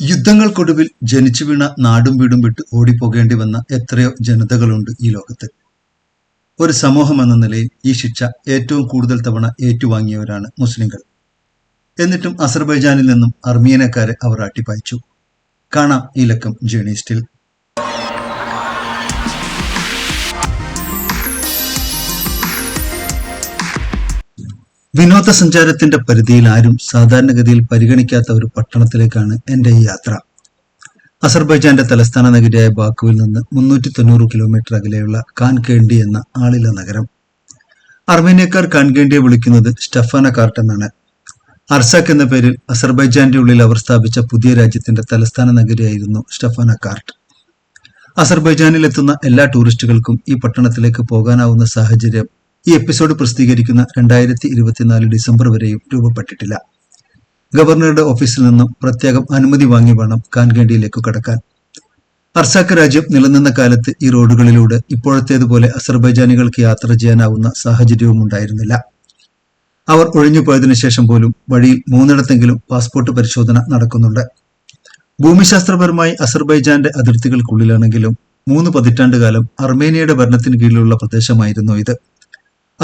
യുദ്ധങ്ങൾക്കൊടുവിൽ ജനിച്ചു വീണ നാടും വീടും വിട്ട് ഓടിപ്പോകേണ്ടി വന്ന എത്രയോ ജനതകളുണ്ട് ഈ ലോകത്ത്. ഒരു സമൂഹം എന്ന നിലയിൽ ഈ ശിക്ഷ ഏറ്റവും കൂടുതൽ തവണ ഏറ്റുവാങ്ങിയവരാണ് മുസ്ലിങ്ങൾ. എന്നിട്ടും അസർബൈജാനിൽ നിന്നും അർമീനക്കാരെ അവർ അട്ടിപ്പായിച്ചു കാണാം ഈ ലക്കം ജേണിസ്റ്റിൽ വിനോദസഞ്ചാരത്തിന്റെ പരിധിയിൽ ആരും സാധാരണഗതിയിൽ പരിഗണിക്കാത്ത ഒരു പട്ടണത്തിലേക്കാണ് എന്റെ ഈ യാത്ര. അസർബൈജാന്റെ തലസ്ഥാന നഗരിയായ ബാക്കുവിൽ നിന്ന് മുന്നൂറ്റി തൊണ്ണൂറ് കിലോമീറ്റർ അകലെയുള്ള കാൻകേണ്ടി എന്ന ആളില നഗരം. അർമേനിയക്കാർ കാൻകേണ്ടിയെ വിളിക്കുന്നത് സ്റ്റഫാന കാർട്ട് എന്നാണ്. അർസാക്ക് എന്ന പേരിൽ അസർബൈജാന്റെ ഉള്ളിൽ അവർ സ്ഥാപിച്ച പുതിയ രാജ്യത്തിന്റെ തലസ്ഥാന നഗരിയായിരുന്നു സ്റ്റഫാന കാർട്ട്. അസർബൈജാനിൽ എത്തുന്ന എല്ലാ ടൂറിസ്റ്റുകൾക്കും ഈ പട്ടണത്തിലേക്ക് പോകാനാവുന്ന സാഹചര്യം ഈ എപ്പിസോഡ് പ്രസിദ്ധീകരിക്കുന്ന രണ്ടായിരത്തി ഇരുപത്തിനാല് ഡിസംബർ വരെയും രൂപപ്പെട്ടിട്ടില്ല. ഗവർണറുടെ ഓഫീസിൽ നിന്നും പ്രത്യേകം അനുമതി വാങ്ങി വേണം കാൻകേണ്ടിയിലേക്ക് കടക്കാൻ. അർസാക്ക് രാജ്യം നിലനിന്ന കാലത്ത് ഈ റോഡുകളിലൂടെ ഇപ്പോഴത്തേതുപോലെ അസർബൈജാനികൾക്ക് യാത്ര ചെയ്യാനാവുന്ന സാഹചര്യവും ഉണ്ടായിരുന്നില്ല. അവർ ഒഴിഞ്ഞുപോയതിനു ശേഷം പോലും വഴിയിൽ മൂന്നിടത്തെങ്കിലും പാസ്പോർട്ട് പരിശോധന നടക്കുന്നുണ്ട്. ഭൂമിശാസ്ത്രപരമായി അസർബൈജാന്റെ അതിർത്തികൾക്കുള്ളിലാണെങ്കിലും മൂന്ന് പതിറ്റാണ്ട് കാലം അർമേനിയയുടെ ഭരണത്തിന് കീഴിലുള്ള പ്രദേശമായിരുന്നു ഇത്.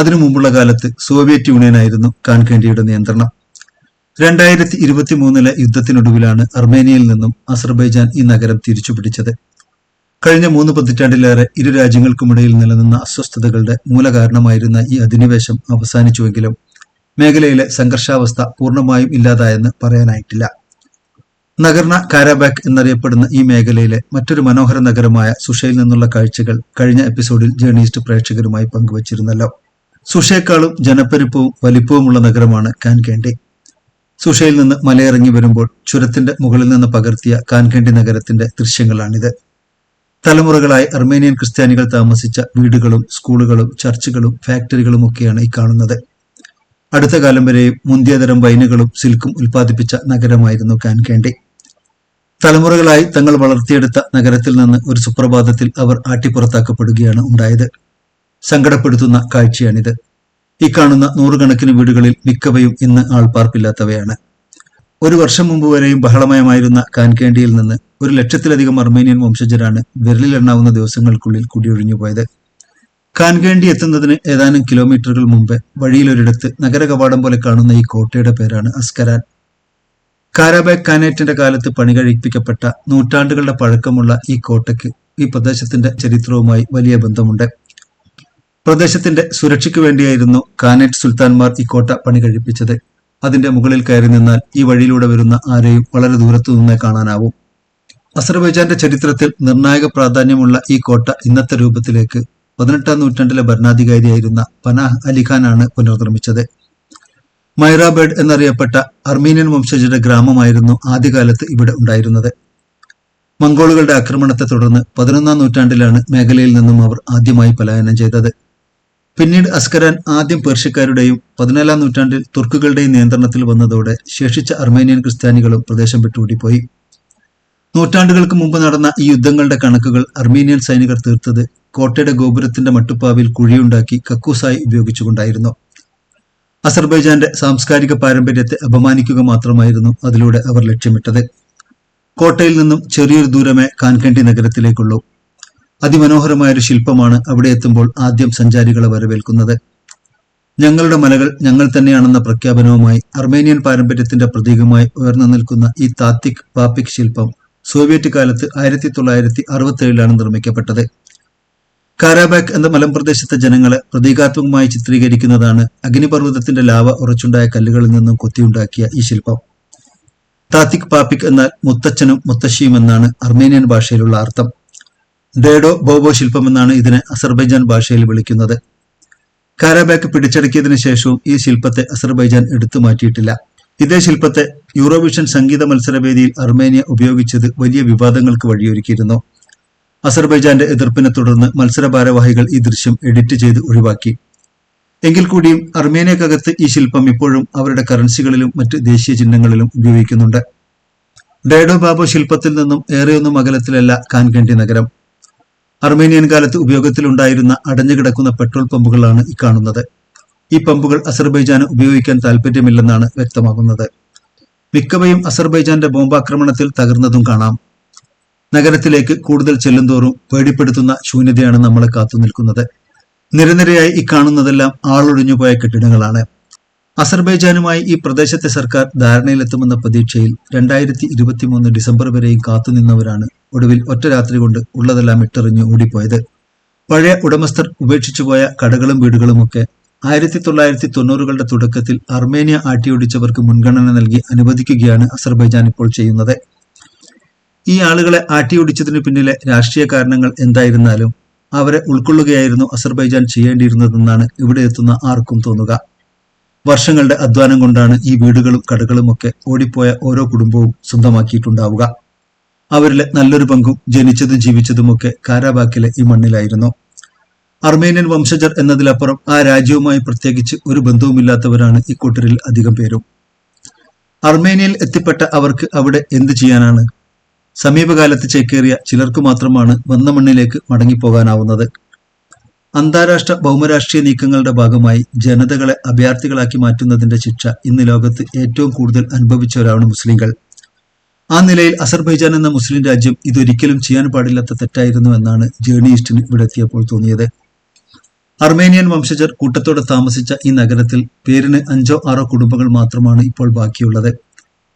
അതിനു മുമ്പുള്ള കാലത്ത് സോവിയറ്റ് യൂണിയനായിരുന്നു കാൻകേണ്ടിയുടെ നിയന്ത്രണം. രണ്ടായിരത്തി ഇരുപത്തി മൂന്നിലെ യുദ്ധത്തിനൊടുവിലാണ് അർമേനിയയിൽ നിന്നും അസർബൈജാൻ ഈ നഗരം തിരിച്ചുപിടിച്ചത്. കഴിഞ്ഞ മൂന്ന് പതിറ്റാണ്ടിലേറെ ഇരു രാജ്യങ്ങൾക്കുമിടയിൽ നിലനിന്ന അസ്വസ്ഥതകളുടെ മൂലകാരണമായിരുന്ന ഈ അധിനിവേശം അവസാനിച്ചുവെങ്കിലും മേഖലയിലെ സംഘർഷാവസ്ഥ പൂർണമായും ഇല്ലാതായെന്ന് പറയാനായിട്ടില്ല. നഗർണ കാരാബാക്ക് എന്നറിയപ്പെടുന്ന ഈ മേഖലയിലെ മറ്റൊരു മനോഹര നഗരമായ സുഷയിൽ നിന്നുള്ള കാഴ്ചകൾ കഴിഞ്ഞ എപ്പിസോഡിൽ ജേർണിസ്റ്റ് പ്രേക്ഷകരുമായി പങ്കുവച്ചിരുന്നല്ലോ. സുഷയേക്കാളും ജനപ്പെരുപ്പവും വലിപ്പവുമുള്ള നഗരമാണ് കാൻകേണ്ടി. സുഷയിൽ നിന്ന് മലയിറങ്ങി വരുമ്പോൾ ചുരത്തിന്റെ മുകളിൽ നിന്ന് പകർത്തിയ കാൻകേണ്ടി നഗരത്തിന്റെ ദൃശ്യങ്ങളാണിത്. തലമുറകളായി അർമേനിയൻ ക്രിസ്ത്യാനികൾ താമസിച്ച വീടുകളും സ്കൂളുകളും ചർച്ചുകളും ഫാക്ടറികളും ഒക്കെയാണ് ഈ കാണുന്നത്. അടുത്ത കാലം വരെയും മുന്തിയതരം വൈനുകളും സിൽക്കും ഉൽപ്പാദിപ്പിച്ച നഗരമായിരുന്നു കാൻകേണ്ടി. തലമുറകളായി തങ്ങൾ വളർത്തിയെടുത്ത നഗരത്തിൽ നിന്ന് ഒരു സുപ്രഭാതത്തിൽ അവർ ആട്ടിപ്പുറത്താക്കപ്പെടുകയാണ് ഉണ്ടായത്. സങ്കടപ്പെടുത്തുന്ന കാഴ്ചയാണിത്. ഈ കാണുന്ന നൂറുകണക്കിന് വീടുകളിൽ മിക്കവയും ഇന്ന് ആൾപ്പാർപ്പില്ലാത്തവയാണ് ഒരു വർഷം മുമ്പ് വരെയും ബഹളമയമായിരുന്ന കാൻകേണ്ടിയിൽ നിന്ന് ഒരു ലക്ഷത്തിലധികം അർമേനിയൻ വംശജരാണ് വിരലിലെണ്ണാവുന്ന ദിവസങ്ങൾക്കുള്ളിൽ കുടിയൊഴിഞ്ഞു പോയത്. കാൻകേണ്ടി എത്തുന്നതിന് ഏതാനും കിലോമീറ്ററുകൾ മുമ്പ് വഴിയിലൊരിടത്ത് നഗര കവാടം പോലെ കാണുന്ന ഈ കോട്ടയുടെ പേരാണ് അസ്കരാൻ. കാരാബാഗ് കാനേറ്റിന്റെ കാലത്ത് പണി കഴിപ്പിക്കപ്പെട്ട നൂറ്റാണ്ടുകളുടെ പഴക്കമുള്ള ഈ കോട്ടയ്ക്ക് ഈ പ്രദേശത്തിന്റെ ചരിത്രവുമായി വലിയ ബന്ധമുണ്ട്. പ്രദേശത്തിന്റെ സുരക്ഷയ്ക്ക് വേണ്ടിയായിരുന്നു കാനേറ്റ് സുൽത്താൻമാർ ഈ കോട്ട പണി കഴിപ്പിച്ചത്. അതിന്റെ മുകളിൽ കയറി നിന്നാൽ ഈ വഴിയിലൂടെ വരുന്ന ആരെയും വളരെ ദൂരത്തു നിന്നേ കാണാനാവും. അസർബൈജാന്റെ ചരിത്രത്തിൽ നിർണായക പ്രാധാന്യമുള്ള ഈ കോട്ട ഇന്നത്തെ രൂപത്തിലേക്ക് പതിനെട്ടാം നൂറ്റാണ്ടിലെ ഭരണാധികാരിയായിരുന്ന പനാഹ് അലിഖാനാണ് പുനർനിർമ്മിച്ചത്. മൈറാബേഡ് എന്നറിയപ്പെട്ട അർമീനിയൻ വംശജരുടെ ഗ്രാമമായിരുന്നു ആദ്യകാലത്ത് ഇവിടെ ഉണ്ടായിരുന്നത്. മംഗോളുകളുടെ ആക്രമണത്തെ തുടർന്ന് പതിനൊന്നാം നൂറ്റാണ്ടിലാണ് മേഖലയിൽ നിന്നും അവർ ആദ്യമായി പലായനം ചെയ്തത്. പിന്നീട് അസ്കരാൻ ആദ്യം പേർഷ്യക്കാരുടെയും പതിനാലാം നൂറ്റാണ്ടിൽ തുർക്കുകളുടെയും നിയന്ത്രണത്തിൽ വന്നതോടെ ശേഷിച്ച അർമേനിയൻ ക്രിസ്ത്യാനികളും പ്രദേശം വിട്ടുകൂടിപ്പോയി. നൂറ്റാണ്ടുകൾക്ക് മുമ്പ് നടന്ന ഈ യുദ്ധങ്ങളുടെ കണക്കുകൾ അർമേനിയൻ സൈനികർ തീർത്തത് കോട്ടയുടെ ഗോപുരത്തിന്റെ മട്ടുപ്പാവിൽ കുഴിയുണ്ടാക്കി കക്കൂസായി ഉപയോഗിച്ചുകൊണ്ടായിരുന്നു. അസർബൈജാന്റെ സാംസ്കാരിക പാരമ്പര്യത്തെ അപമാനിക്കുക മാത്രമായിരുന്നു അതിലൂടെ അവർ ലക്ഷ്യമിട്ടത്. കോട്ടയിൽ നിന്നും ചെറിയൊരു ദൂരമേ കാൻകണ്ടി നഗരത്തിലേക്കുള്ളൂ. അതിമനോഹരമായ ഒരു ശില്പമാണ് അവിടെ എത്തുമ്പോൾ ആദ്യം സഞ്ചാരികളെ വരവേൽക്കുന്നത്. ഞങ്ങളുടെ മലകൾ ഞങ്ങൾ തന്നെയാണെന്ന പ്രഖ്യാപനവുമായി അർമേനിയൻ പാരമ്പര്യത്തിന്റെ പ്രതീകമായി ഉയർന്നു നിൽക്കുന്ന ഈ താത്തിക് പാപ്പിക് ശില്പം സോവിയറ്റ് കാലത്ത് ആയിരത്തി തൊള്ളായിരത്തി അറുപത്തി ഏഴിലാണ് നിർമ്മിക്കപ്പെട്ടത്. കാരാബാക്ക് എന്ന മലമ്പ്രദേശത്തെ ജനങ്ങളെ പ്രതീകാത്മകമായി ചിത്രീകരിക്കുന്നതാണ് അഗ്നിപർവതത്തിന്റെ ലാവ ഉറച്ചുണ്ടായ കല്ലുകളിൽ നിന്നും കൊത്തിയുണ്ടാക്കിയ ഈ ശില്പം. താത്തിക് പാപ്പിക് എന്നാൽ മുത്തച്ഛനും മുത്തശ്ശിയും എന്നാണ് അർമേനിയൻ ഭാഷയിലുള്ള അർത്ഥം. ഡേഡോ ബോബോ ശില്പം എന്നാണ് ഇതിനെ അസർബൈജാൻ ഭാഷയിൽ വിളിക്കുന്നത്. കാരാബാക്ക് പിടിച്ചടക്കിയതിനു ശേഷവും ഈ ശില്പത്തെ അസർബൈജാൻ എടുത്തു മാറ്റിയിട്ടില്ല. ഇതേ ശില്പത്തെ യൂറോവിഷൻ സംഗീത മത്സരവേദിയിൽ അർമേനിയ ഉപയോഗിച്ചത് വലിയ വിവാദങ്ങൾക്ക് വഴിയൊരുക്കിയിരുന്നു. അസർബൈജാന്റെ എതിർപ്പിനെ തുടർന്ന് മത്സര ഭാരവാഹികൾ ഈ ദൃശ്യം എഡിറ്റ് ചെയ്ത് ഒഴിവാക്കി. എങ്കിൽ കൂടിയും അർമേനിയക്കകത്ത് ഈ ശില്പം ഇപ്പോഴും അവരുടെ കറൻസികളിലും മറ്റ് ദേശീയ ചിഹ്നങ്ങളിലും ഉപയോഗിക്കുന്നുണ്ട്. ഡേഡോ ബാബോ ശില്പത്തിൽ നിന്നും ഏറെയൊന്നും അകലത്തിലല്ല കാൻകണ്ടി നഗരം. അർമേനിയൻ കാലത്ത് ഉപയോഗത്തിലുണ്ടായിരുന്ന അടഞ്ഞുകിടക്കുന്ന പെട്രോൾ പമ്പുകളാണ് ഈ കാണുന്നത്. ഈ പമ്പുകൾ അസർബൈജാന് ഉപയോഗിക്കാൻ താല്പര്യമില്ലെന്നാണ് വ്യക്തമാകുന്നത്. മിക്കവയും അസർബൈജാന്റെ ബോംബാക്രമണത്തിൽ തകർന്നതും കാണാം. നഗരത്തിലേക്ക് കൂടുതൽ ചെല്ലുന്തോറും പേടിപ്പെടുത്തുന്ന ശൂന്യതയാണ് നമ്മളെ കാത്തു നിൽക്കുന്നത്. നിരനിരയായി ഈ കാണുന്നതെല്ലാം ആളൊഴിഞ്ഞുപോയ കെട്ടിടങ്ങളാണ്. അസർബൈജാനുമായി ഈ പ്രദേശത്തെ സർക്കാർ ധാരണയിലെത്തുമെന്ന പ്രതീക്ഷയിൽ രണ്ടായിരത്തി ഇരുപത്തിമൂന്ന് ഡിസംബർ വരെയും കാത്തുനിന്നവരാണ് ഒടുവിൽ ഒറ്റ രാത്രി കൊണ്ട് ഉള്ളതെല്ലാം ഇട്ടെറിഞ്ഞ് ഓടിപ്പോയത്. പഴയ ഉടമസ്ഥർ ഉപേക്ഷിച്ചുപോയ കടകളും വീടുകളുമൊക്കെ ആയിരത്തി തൊള്ളായിരത്തി തൊണ്ണൂറുകളുടെ തുടക്കത്തിൽ അർമേനിയ ആട്ടിയോടിച്ചവർക്ക് മുൻഗണന നൽകി അനുവദിക്കുകയാണ് അസർബൈജാൻ ഇപ്പോൾ ചെയ്യുന്നത്. ഈ ആളുകളെ ആട്ടിയോടിച്ചതിന് പിന്നിലെ രാഷ്ട്രീയ കാരണങ്ങൾ എന്തായിരുന്നാലും അവരെ ഉൾക്കൊള്ളുകയായിരുന്നു അസർബൈജാൻ ചെയ്യേണ്ടിയിരുന്നതെന്നാണ് ഇവിടെ എത്തുന്ന ആർക്കും തോന്നുക. വർഷങ്ങളുടെ അധ്വാനം കൊണ്ടാണ് ഈ വീടുകളും കടകളും ഒക്കെ ഓടിപ്പോയ ഓരോ കുടുംബവും സ്വന്തമാക്കിയിട്ടുണ്ടാവുക. അവരിലെ നല്ലൊരു പങ്കും ജനിച്ചതും ജീവിച്ചതുമൊക്കെ കാരാബാക്കിലെ ഈ മണ്ണിലായിരുന്നു. അർമേനിയൻ വംശജർ എന്നതിലപ്പുറം ആ രാജ്യവുമായി പ്രത്യേകിച്ച് ഒരു ബന്ധവുമില്ലാത്തവരാണ് ഇക്കൂട്ടരിൽ അധികം പേരും. അർമേനിയയിൽ എത്തിപ്പെട്ട അവർക്ക് അവിടെ എന്ത് ചെയ്യാനാണ്? സമീപകാലത്ത് ചേക്കേറിയ ചിലർക്ക് മാത്രമാണ് വന്ന മണ്ണിലേക്ക് മടങ്ങിപ്പോകാനാവുന്നത്. അന്താരാഷ്ട്ര ഭൗമരാഷ്ട്രീയ നീക്കങ്ങളുടെ ഭാഗമായി ജനതകളെ അഭയാർത്ഥികളാക്കി മാറ്റുന്നതിന്റെ ശിക്ഷ ഇന്ന് ലോകത്ത് ഏറ്റവും കൂടുതൽ അനുഭവിച്ചവരാണ് മുസ്ലിങ്ങൾ. ആ നിലയിൽ അസർബൈജാൻ എന്ന മുസ്ലിം രാജ്യം ഇതൊരിക്കലും ചെയ്യാൻ പാടില്ലാത്ത തെറ്റായിരുന്നു എന്നാണ് ജേണിയിസ്റ്റിന് ഇവിടെ എത്തിയപ്പോൾ തോന്നിയത്. അർമേനിയൻ വംശജർ കൂട്ടത്തോടെ താമസിച്ച ഈ നഗരത്തിൽ പേരിന് അഞ്ചോ ആറോ കുടുംബങ്ങൾ മാത്രമാണ് ഇപ്പോൾ ബാക്കിയുള്ളത്.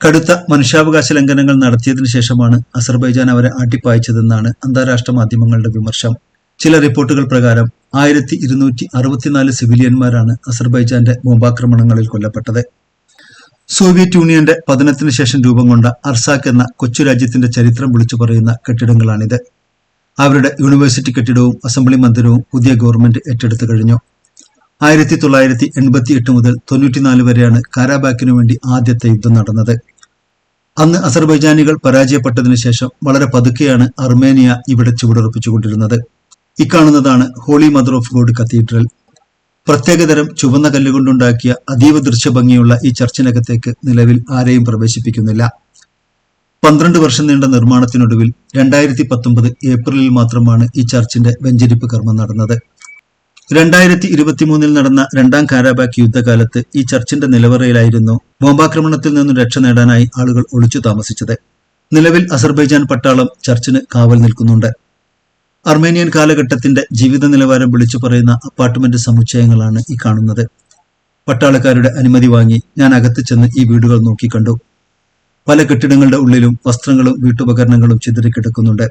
കടുത്ത മനുഷ്യാവകാശ ലംഘനങ്ങൾ നടത്തിയതിനു ശേഷമാണ് അസർബൈജാൻ അവരെ ആട്ടിപ്പായച്ചതെന്നാണ് അന്താരാഷ്ട്ര മാധ്യമങ്ങളുടെ വിമർശം ചില റിപ്പോർട്ടുകൾ പ്രകാരം ആയിരത്തി ഇരുന്നൂറ്റി അറുപത്തിനാല് സിവിലിയന്മാരാണ് അസർബൈജാന്റെ ബോംബാക്രമണങ്ങളിൽ കൊല്ലപ്പെട്ടത്. സോവിയറ്റ് യൂണിയന്റെ പതനത്തിന് ശേഷം രൂപം കൊണ്ട അർസാക്ക് എന്ന കൊച്ചു രാജ്യത്തിന്റെ ചരിത്രം വിളിച്ചു പറയുന്ന കെട്ടിടങ്ങളാണിത്. അവരുടെ യൂണിവേഴ്സിറ്റി കെട്ടിടവും അസംബ്ലി മന്ദിരവും പുതിയ ഗവൺമെന്റ് ഏറ്റെടുത്തു കഴിഞ്ഞു. ആയിരത്തി തൊള്ളായിരത്തി എൺപത്തി എട്ട് മുതൽ തൊണ്ണൂറ്റിനാല് വരെയാണ് കാരാബാക്കിനു വേണ്ടി ആദ്യത്തെ യുദ്ധം നടന്നത്. അന്ന് അസർബൈജാനികൾ പരാജയപ്പെട്ടതിനു ശേഷം വളരെ പതുക്കെയാണ് അർമേനിയ ഇവിടെ ചുവടുറപ്പിച്ചുകൊണ്ടിരുന്നത്. ഇക്കാണുന്നതാണ് holy mother of god cathedral. പ്രത്യേകതരം ചുവന്ന കല്ലുകൊണ്ടുണ്ടാക്കിയ അതീവ ദൃശ്യഭംഗിയുള്ള ഈ ചർച്ചിനകത്തേക്ക് നിലവിൽ ആരെയും പ്രവേശിപ്പിക്കുന്നില്ല. പന്ത്രണ്ട് വർഷം നീണ്ട നിർമ്മാണത്തിനൊടുവിൽ രണ്ടായിരത്തി പത്തൊമ്പത് ഏപ്രിലിൽ മാത്രമാണ് ഈ ചർച്ചിന്റെ വെഞ്ചരിപ്പ് കർമ്മം നടന്നത്. രണ്ടായിരത്തി ഇരുപത്തിമൂന്നിൽ നടന്ന രണ്ടാം കാരാബാക്ക് യുദ്ധകാലത്ത് ഈ ചർച്ചിന്റെ നിലവറയിലായിരുന്നു ബോംബാക്രമണത്തിൽ നിന്നും രക്ഷ നേടാനായി ആളുകൾ ഒളിച്ചു താമസിച്ചത്. നിലവിൽ അസർബൈജാൻ പട്ടാളം ചർച്ചിന് കാവൽ നിൽക്കുന്നുണ്ട്. അർമേനിയൻ കാലഘട്ടത്തിന്റെ ജീവിത നിലവാരം വിളിച്ചു പറയുന്ന അപ്പാർട്ട്മെന്റ് സമുച്ചയങ്ങളാണ് ഈ കാണുന്നത്. പട്ടാളക്കാരുടെ അനുമതി വാങ്ങി ഞാൻ അകത്ത് ചെന്ന് ഈ വീടുകൾ നോക്കിക്കണ്ടു പല കെട്ടിടങ്ങളുടെ ഉള്ളിലും വസ്ത്രങ്ങളും വീട്ടുപകരണങ്ങളും ചിതറിക്കിടക്കുന്നുണ്ട്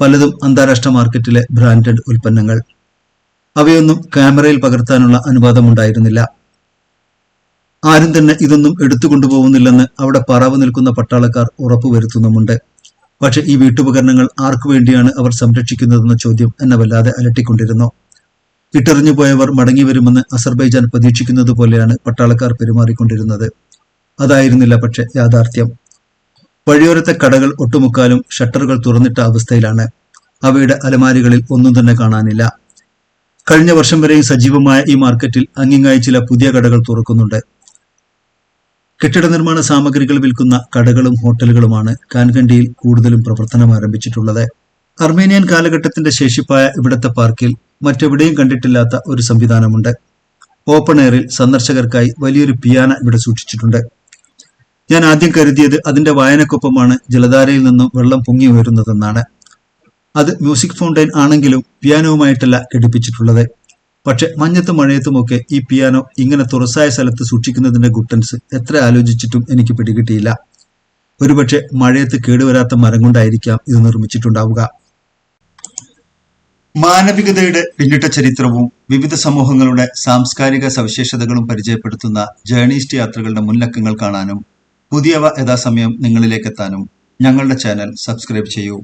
പലതും അന്താരാഷ്ട്ര മാർക്കറ്റിലെ ബ്രാൻഡഡ് ഉൽപ്പന്നങ്ങൾ. അവയൊന്നും ക്യാമറയിൽ പകർത്താനുള്ള അനുവാദം ഉണ്ടായിരുന്നില്ല ആരും തന്നെ ഇതൊന്നും എടുത്തു കൊണ്ടുപോകുന്നില്ലെന്ന് അവിടെ പറവ് നിൽക്കുന്ന പട്ടാളക്കാർ ഉറപ്പുവരുത്തുന്നുമുണ്ട്. പക്ഷെ ഈ വീട്ടുപകരണങ്ങൾ ആർക്കു വേണ്ടിയാണ് അവർ സംരക്ഷിക്കുന്നതെന്ന ചോദ്യം എന്നെ വല്ലാതെ അലട്ടിക്കൊണ്ടിരുന്നു. ഇട്ടെറിഞ്ഞു പോയവർ മടങ്ങി വരുമെന്ന് അസർബൈജാൻ പ്രതീക്ഷിക്കുന്നത് പോലെയാണ് പട്ടാളക്കാർ പെരുമാറിക്കൊണ്ടിരുന്നത്. അതായിരുന്നില്ല പക്ഷെ യാഥാർത്ഥ്യം. വഴിയോരത്തെ കടകൾ ഒട്ടുമുക്കാലും ഷട്ടറുകൾ തുറന്നിട്ട അവസ്ഥയിലാണ്. അവയുടെ അലമാരികളിൽ ഒന്നും തന്നെ കാണാനില്ല. കഴിഞ്ഞ വർഷം വരെയും സജീവമായ ഈ മാർക്കറ്റിൽ അങ്ങിങ്ങായി ചില പുതിയ കടകൾ തുറക്കുന്നുണ്ട്. കെട്ടിട നിർമ്മാണ സാമഗ്രികൾ വിൽക്കുന്ന കടകളും ഹോട്ടലുകളുമാണ് കാൻകണ്ടിയിൽ കൂടുതലും പ്രവർത്തനം ആരംഭിച്ചിട്ടുള്ളത്. അർമേനിയൻ കാലഘട്ടത്തിന്റെ ശേഷിപ്പായ ഇവിടത്തെ പാർക്കിൽ മറ്റെവിടെയും കണ്ടിട്ടില്ലാത്ത ഒരു സംവിധാനമുണ്ട്. ഓപ്പൺ എയറിൽ സന്ദർശകർക്കായി വലിയൊരു പിയാന ഇവിടെ സൂക്ഷിച്ചിട്ടുണ്ട്. ഞാൻ ആദ്യം കരുതിയത് അതിന്റെ വായനക്കൊപ്പമാണ് ജലധാരയിൽ നിന്നും വെള്ളം പൊങ്ങി ഉയരുന്നതെന്നാണ്. അത് മ്യൂസിക് ഫൗണ്ടൈൻ ആണെങ്കിലും പിയാനോവുമായിട്ടല്ല ഘടിപ്പിച്ചിട്ടുള്ളത്. പക്ഷെ മഞ്ഞത്തും മഴയത്തുമൊക്കെ ഈ പിയാനോ ഇങ്ങനെ തുറസായ സ്ഥലത്ത് സൂക്ഷിക്കുന്നതിന്റെ ഗുട്ടൻസ് എത്ര ആലോചിച്ചിട്ടും എനിക്ക് പിടികിട്ടിയില്ല. ഒരുപക്ഷെ മഴയത്ത് കേടുവരാത്ത മരം കൊണ്ടായിരിക്കാം ഇത് നിർമ്മിച്ചിട്ടുണ്ടാവുക. മാനവികതയുടെ പിന്നിട്ട ചരിത്രവും വിവിധ സമൂഹങ്ങളുടെ സാംസ്കാരിക സവിശേഷതകളും പരിചയപ്പെടുത്തുന്ന ജേർണിസ്റ്റ് യാത്രകളുടെ മുൻലക്കങ്ങൾ കാണാനും പുതിയവ യഥാസമയം നിങ്ങളിലേക്ക് എത്താനും ഞങ്ങളുടെ ചാനൽ സബ്സ്ക്രൈബ് ചെയ്യൂ.